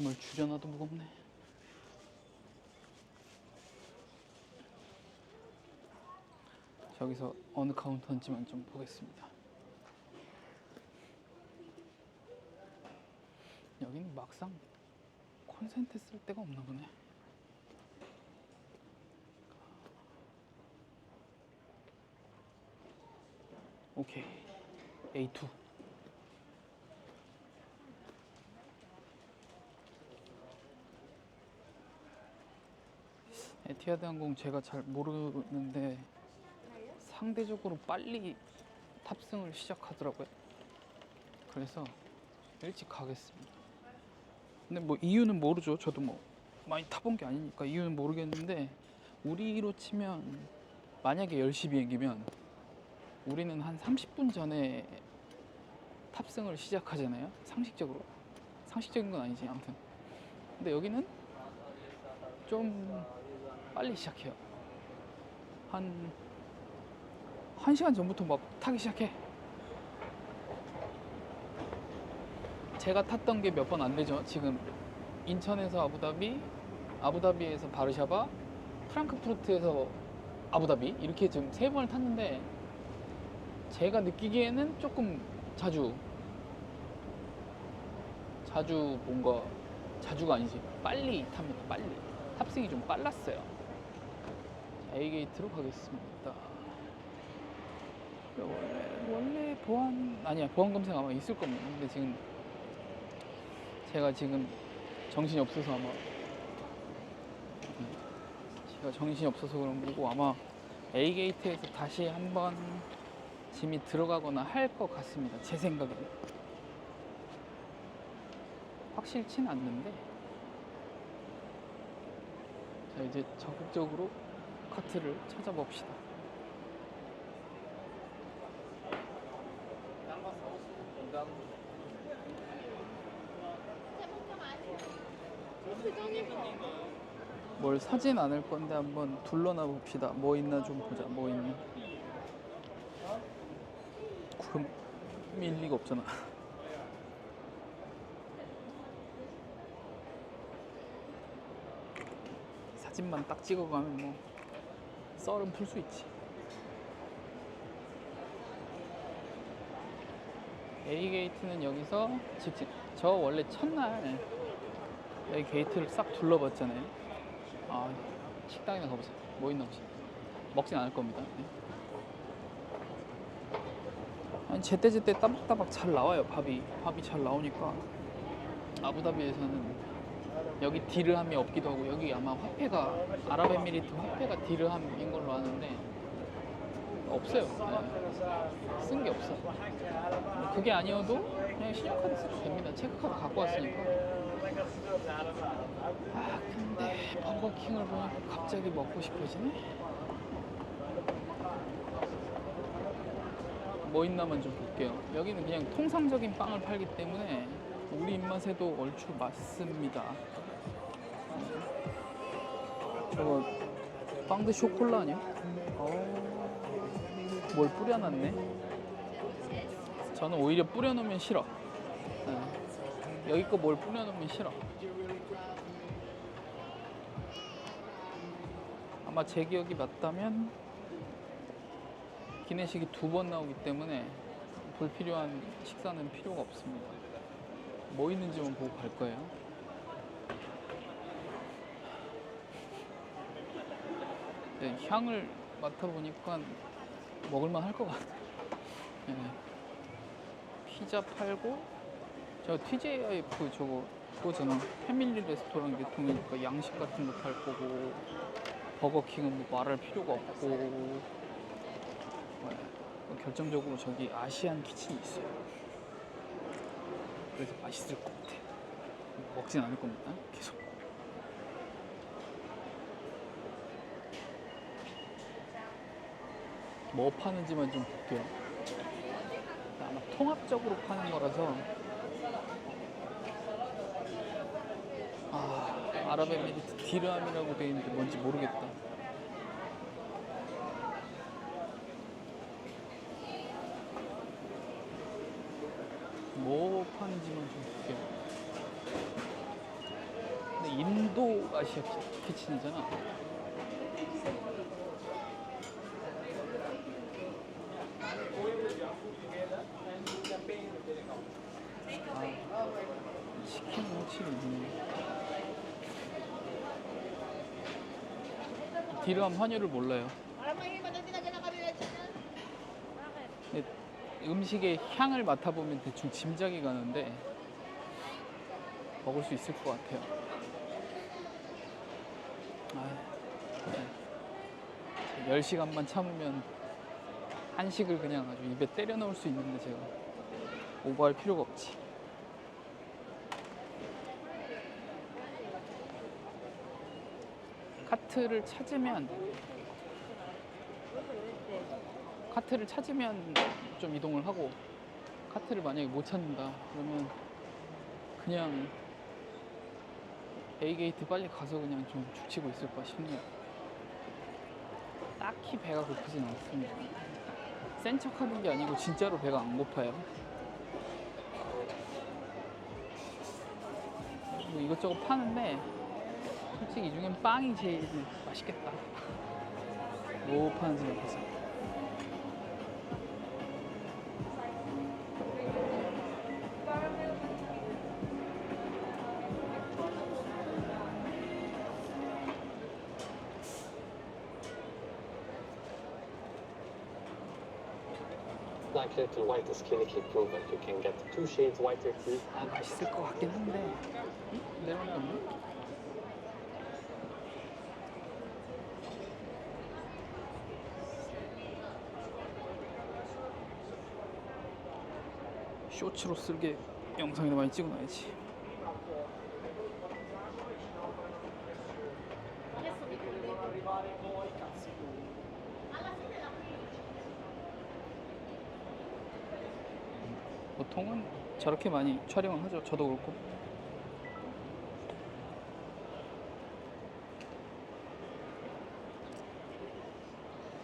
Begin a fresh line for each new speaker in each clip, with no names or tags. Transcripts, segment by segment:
짐을 줄여놔도 무겁네. 저기서 어느 카운터인지만 좀 보겠습니다. 여기는 막상 콘센트 쓸 데가 없나 보네. 오케이. A2. 에티하드 항공 제가 잘 모르는데 상대적으로 빨리 탑승을 시작하더라고요. 그래서 일찍 가겠습니다. 근데 뭐 이유는 모르죠. 저도 뭐 많이 타본 게 아니니까 이유는 모르겠는데 우리로 치면 만약에 10시 비행기면 우리는 한 30분 전에 탑승을 시작하잖아요. 상식적으로. 상식적인 건 아니지. 아무튼. 근데 여기는 좀 빨리 시작해요. 한 1시간 전부터 막 타기 시작해. 제가 탔던 게 몇 번 안 되죠. 지금 인천에서 아부다비, 아부다비에서 바르샤바, 프랑크푸르트에서 아부다비 이렇게 지금 세 번을 탔는데 제가 느끼기에는 조금 자주 자주 뭔가 자주가 아니지 빨리 탑니다 빨리 탑승이 좀 빨랐어요 자, A 게이트로 가겠습니다. 원래 원래 보안 아니야 보안 검색 아마 있을 겁니다. 근데 지금 제가 지금 정신이 없어서 아마 음, 제가 정신이 없어서 그런 거고 아마 A 게이트에서 다시 한번 짐이 들어가거나 할 것 같습니다. 제 생각에는. 확실치는 않는데. 자 이제 적극적으로 카트를 찾아봅시다. 뭘 사진 않을 건데 한번 둘러나 봅시다. 뭐 있나 좀 보자. 뭐 있나. 금일 리가 없잖아. 사진만 딱 찍어가면 뭐 썰은 풀 수 있지. A 게이트는 여기서 직진. 저 원래 첫날 여기 게이트를 싹 둘러봤잖아요. 아 식당이나 가보자. 뭐 있나 보자. 먹진 않을 겁니다. 네. 아니 제때제때 따박따박 잘 나와요 밥이 밥이 잘 나오니까 아부다비에서는 여기 디르함이 없기도 하고 여기 아마 화폐가 아랍에미리트 화폐가 디르함인 걸로 아는데 없어요. 네. 쓴게 없어 그게 아니어도 그냥 신용카드 써도 됩니다. 체크카드 갖고 왔으니까. 아 근데 버거킹을 보니까 갑자기 먹고 싶어지네. 뭐 있나만 좀 볼게요. 여기는 그냥 통상적인 빵을 팔기 때문에 우리 입맛에도 얼추 맞습니다. 저거 빵드 쇼콜라 아니야? 어, 뭘 뿌려놨네. 저는 오히려 뿌려놓으면 싫어. 네. 여기 거 뭘 뿌려놓으면 싫어. 아마 제 기억이 맞다면 기내식이 두 번 나오기 때문에 불필요한 식사는 필요가 없습니다. 뭐 있는지만 보고 갈 거예요. 네, 향을 맡아보니까 먹을만 할 것 같아요. 네. 피자 팔고, 저 TJIF 저거, 그거잖아. 패밀리 레스토랑 계통이니까 양식 같은 거 팔 거고, 버거킹은 뭐 말할 필요가 없고, 네. 결정적으로 저기 아시안 키친이 있어요. 그래서 맛있을 것 같아. 먹진 않을 겁니다. 계속. 뭐 파는지만 좀 볼게요. 아마 통합적으로 파는 거라서. 아, 아랍에미리트 디르함이라고 돼 있는데 뭔지 모르겠다. 뭐 파는지만 좀 볼게요. 도도 아시아 키- 키친이잖아. 아, 치킨 확실히 있네. 디르함 환율을 몰라요. 음식의 향을 맡아보면 대충 짐작이 가는데 먹을 수 있을 것 같아요. 아, 네. 10시간만 참으면 한식을 그냥 아주 입에 때려 넣을 수 있는데 제가 오버할 필요가 없지. 카트를 찾으면 카트를 찾으면 좀 이동을 하고 카트를 만약에 못 찾는다 그러면 그냥 A 게이트 빨리 가서 그냥 좀 죽치고 있을까 싶네요. 딱히 배가 고프진 않습니다. 센 척하는 게 아니고 진짜로 배가 안 고파요. 뭐 이것저것 파는데 솔직히 이 중엔 빵이 제일 맛있겠다. 뭐 파는지 모르겠어.
Black little white is clinically proven. You can get two shades whiter teeth
아 맛있을 것 같긴 한데 응? 내려오는 게 없네? 쇼츠로 쓸게 영상이나 많이 찍어놔야지 보통은 저렇게 많이 촬영을 하죠. 저도 그렇고.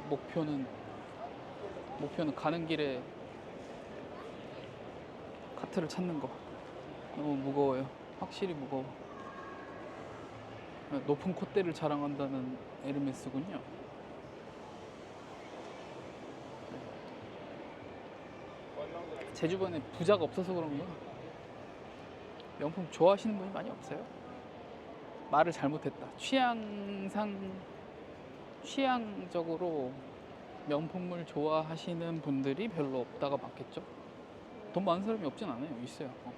목표는 목표는 가는 길에 카트를 찾는 거. 너무 무거워요. 확실히 무거워. 높은 콧대를 자랑한다는 에르메스군요 제 주변에 부자가 없어서 그런가? 명품 좋아하시는 분이 많이 없어요? 말을 잘못했다. 취향상 취향적으로 명품을 좋아하시는 분들이 별로 없다가 맞겠죠? 돈 많은 사람이 없진 않아요. 있어요. 어.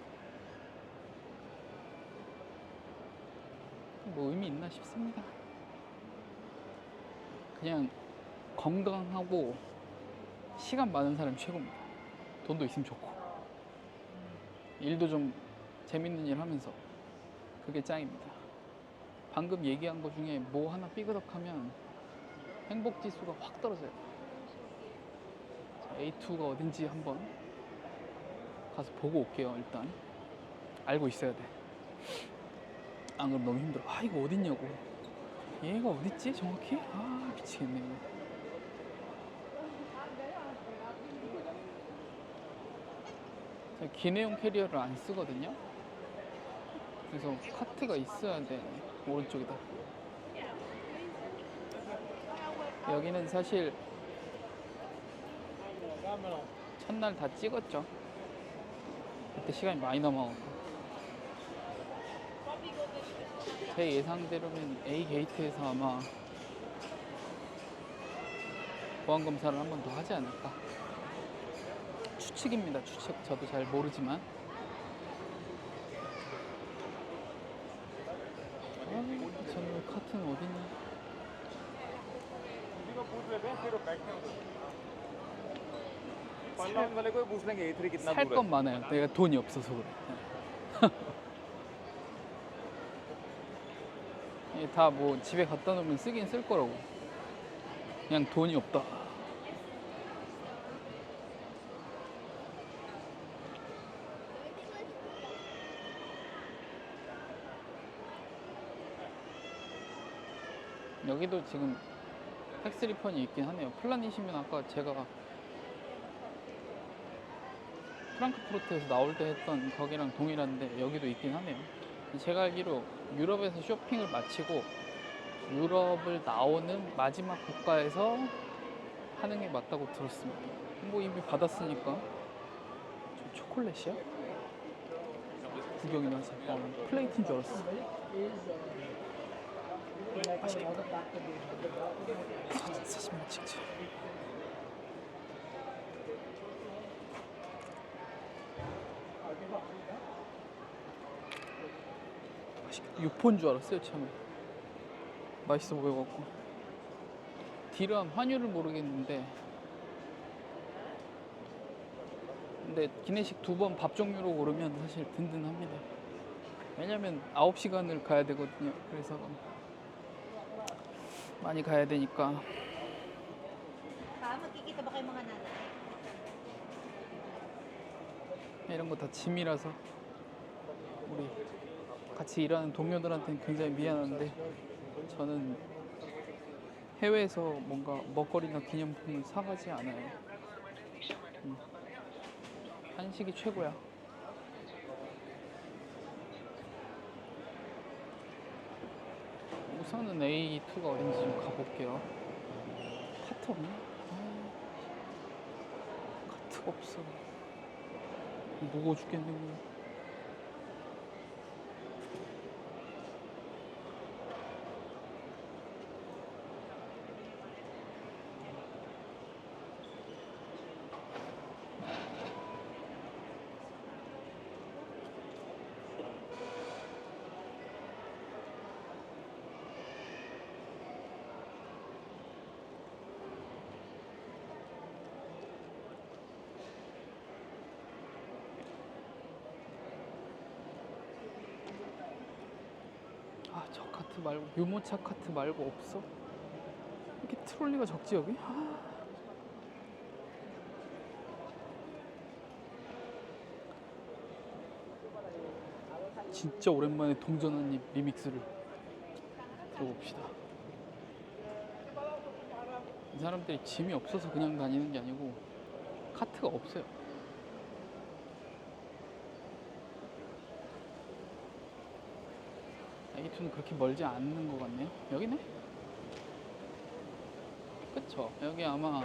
뭐 의미 있나 싶습니다. 그냥 건강하고 시간 많은 사람이 최고입니다 돈도 있으면 좋고. 일도 좀 재밌는 일 하면서 그게 짱입니다. 방금 얘기한 것 중에 뭐 하나 삐그덕하면 행복 지수가 확 떨어져요. 자, A2가 어딘지 한번 가서 보고 올게요 일단. 알고 있어야 돼 안 그럼 너무 힘들어. 아 이거 어딨냐고. 얘가 어딨지 정확히? 아 미치겠네 이거 제가 기내용 캐리어를 안 쓰거든요. 그래서 카트가 있어야 돼. 오른쪽이다. 여기는 사실 첫날 다 찍었죠. 그때 시간이 많이 남아갖고. 제 예상대로는 A 게이트에서 아마 보안 검사를 한 번 더 하지 않을까. 추측입니다. 추측. 저도 잘 모르지만. 아, 저는 커튼
어딨니?
살, 살건 많아요. 내가 돈이 없어서 그래. 예, 이게 다 뭐 집에 갖다 놓으면 쓰긴 쓸 거라고. 그냥 돈이 없다. 여기도 지금 텍스 리펀이 있긴 하네요. 플란이시면 아까 제가 프랑크푸르트에서 나올 때 했던 거기랑 동일한데 여기도 있긴 하네요. 제가 알기로 유럽에서 쇼핑을 마치고 유럽을 나오는 마지막 국가에서 하는 게 맞다고 들었습니다. 뭐 이미 받았으니까. 저 초콜릿이야? 구경이나 어, 플레이트인 줄 알았어. 맛있겠다. 사진, 사진만 찍자. 맛있겠다. 육포인 줄 알았어요, 처음에. 맛있어 보여갖고. 디람 환율을 모르겠는데. 근데 기내식 두 번 밥 종류로 고르면 사실 든든합니다. 왜냐면 9시간을 가야 되거든요. 그래서 많이 가야 되니까.
Mga nanay?
이런 거 다 짐이라서 우리 같이 일하는 동료들한테는 굉장히 미안한데 저는 해외에서 뭔가 먹거리나 기념품을 사가지 않아요. 음. 한식이 최고야. 우선은 A2가 어딘지 좀 가볼게요. 카트 없나? 아, 카트가 없어. 무거워 죽겠네. 저 카트 말고 유모차 카트 말고 없어? 이렇게 트롤리가 적지 여기? 아. 진짜 오랜만에 동전한입 리믹스를 들어봅시다. 이 사람들이 짐이 없어서 그냥 다니는 게 아니고 카트가 없어요. A2는 그렇게 멀지 않는 것 같네요. 여기네? 그쵸. 여기 아마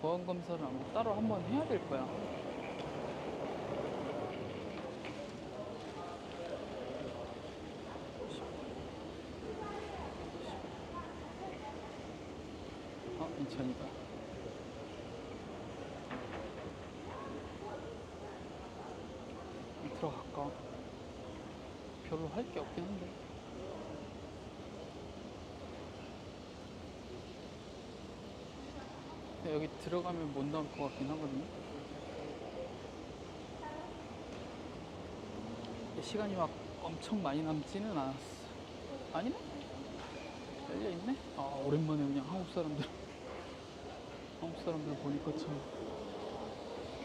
보안 검사를 아마 따로 한번 해야 될 거야. 어, 인천이다. 들어갈까? 별로 할 게 없긴 한데. 근데 여기 들어가면 못 나올 것 같긴 하거든요. 시간이 막 엄청 많이 남지는 않았어. 아니네? 열려 있네? 아 오랜만에 그냥 한국 사람들 한국 사람들 보니까 참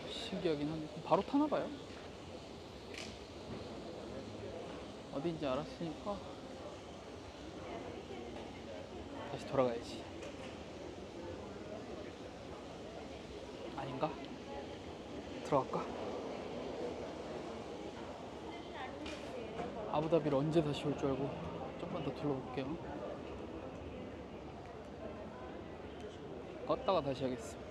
신기하긴 한데 바로 타나 봐요. 어딘지 알았으니까 다시 돌아가야지. 아닌가? 들어갈까? 아부다비를 언제 다시 올 줄 알고 좀만 더 둘러볼게요. 껐다가 다시 하겠습니다.